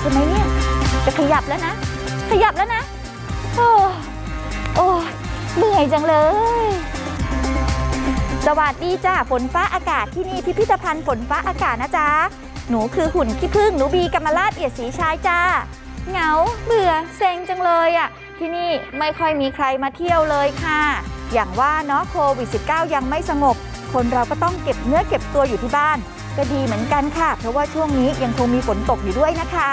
ใช่ไหมเนี่ย จะขยับแล้วนะ ขยับแล้วนะ โอ้โอ้เหนื่อยจังเลย สวัสดีจ้าฝนฟ้าอากาศที่นี่พิพิธภัณฑ์ฝนฟ้าอากาศนะจ๊ะ หนูคือหุ่นขี้ผึ้งหนูบีกำมราชเอียดสีชายจ้า เหงาเบื่อเซ็งจังเลยอะ่ะ ที่นี่ไม่ค่อยมีใครมาเที่ยวเลยค่ะ อย่างว่าเนาะโควิด -19 ยังไม่สงบ คนเราก็ต้องเก็บเนื้อเก็บตัวอยู่ที่บ้าน ก็ดีเหมือนกันค่ะ เพราะว่าช่วงนี้ยังคงมีฝนตกอยู่ด้วยนะคะ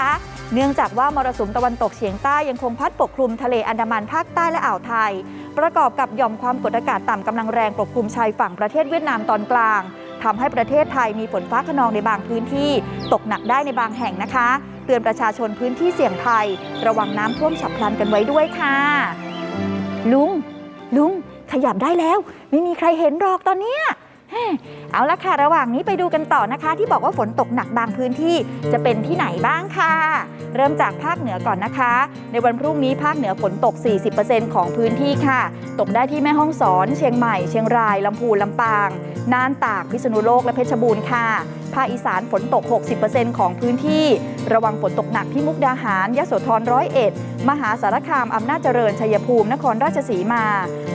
เนื่องจากว่ามรสุมตะวันตกเฉียงใต้ยังคงพัดปกคลุมทะเลอันดามันภาคใต้และอ่าวไทย ประกอบกับหย่อมความกดอากาศต่ำกำลังแรงปกคลุมชายฝั่งประเทศเวียดนามตอนกลางทำให้ประเทศไทยมีฝนฟ้าขนองในบางพื้นที่ ตกหนักได้ในบางแห่งนะคะ เตือนประชาชนพื้นที่เสี่ยงภัย ระวังน้ำท่วมฉับพลันกันไว้ด้วยค่ะ ลุง ลุง ขยับได้แล้ว ไม่มีใครเห็นหรอกตอนเนี้ย เอาละค่ะ ระหว่างนี้ไปดูกันต่อนะคะ ที่บอกว่าฝนตกหนักบางพื้นที่จะเป็นที่ไหนบ้างค่ะ เริ่มจากภาคเหนือก่อนนะคะ ในวันพรุ่งนี้ภาคเหนือฝนตก 40%ของพื้นที่ค่ะ ตกได้ที่แม่ฮ่องสอน เชียงใหม่ เชียงรายลำพูนลำปาง น่านตากพิษณุโลกและเพชรบูรณ์ค่ะาคอีสานฝนตก 60%ของพื้นที่ ระวังฝนตกหนักที่มุกดาหารยโสธรร้อยเอ็ด มหาสารคาม อำนาจเจริญ ชัยภูมิ นครราชสีมา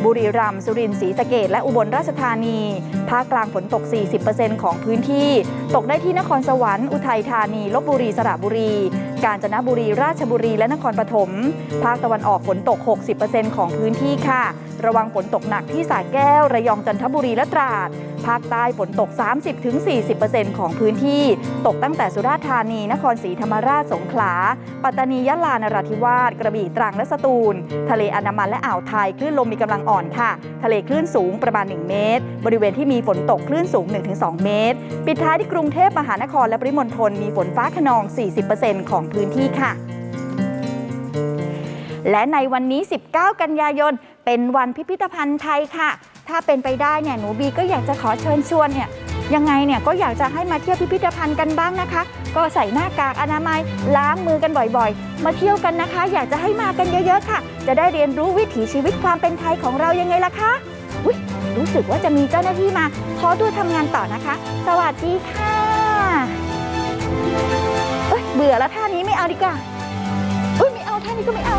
บุรีรัมย์ สุรินทร์ ศรีสะเกดและอุบลราชธานี ภาคกลางฝนตก 40%ของพื้นที่ ตกได้ที่นครสวรรค์ อุทัยธานี ลบบุรี สระบุรี กาญจนบุรี ราชบุรี และนครปฐม ภาคตะวันออกฝนตก 60%ของพื้นที่ค่ะ ระวังฝนตกหนักที่สระแก้ว ระยอง จันทบุรี และตราด ภาคใต้ฝนตก 30-40%ของพื้นที่ตกตั้งแต่สุราษฎร์ธานี นครศรีธรรมราช สงขลา ปัตตานี ยะลา นราธิวาส กระบี่ ตรัง และสตูล ทะเลอันดามันและอ่าวไทย คลื่นลมมีกำลังอ่อนค่ะ ทะเลคลื่นสูงประมาณ 1 เมตร บริเวณที่มีฝนตกคลื่นสูง 1-2 เมตร ปิดท้ายที่กรุงเทพมหานครและปริมณฑลมีฝนฟ้าขนอง 40%ของพื้นที่ค่ะ และในวันนี้ 19 กันยายน เป็นวันพิพิธภัณฑ์ไทยค่ะ ถ้าเป็นไปได้เนี่ยหนูบีก็อยากจะขอเชิญชวนเนี่ยยังไงเนี่ยก็อยากจะให้มาเที่ยวพิพิธภัณฑ์กันบ้างนะคะ ก็ใส่หน้ากากอนามัยล้างมือกันบ่อยๆ มาเที่ยวกันนะคะ อยากจะให้มากันเยอะๆค่ะ จะได้เรียนรู้วิถีชีวิตความเป็นไทยของเรายังไงล่ะคะอุ๊ยรู้สึกว่าจะมีเจ้าหน้าที่มาขอดูทำงานต่อนะคะ สวัสดีค่ะเอ้ยเบื่อแล้วท่านี้ไม่เอาดีกว่าอุ้ยไม่เอาท่านี้ก็ไม่เอา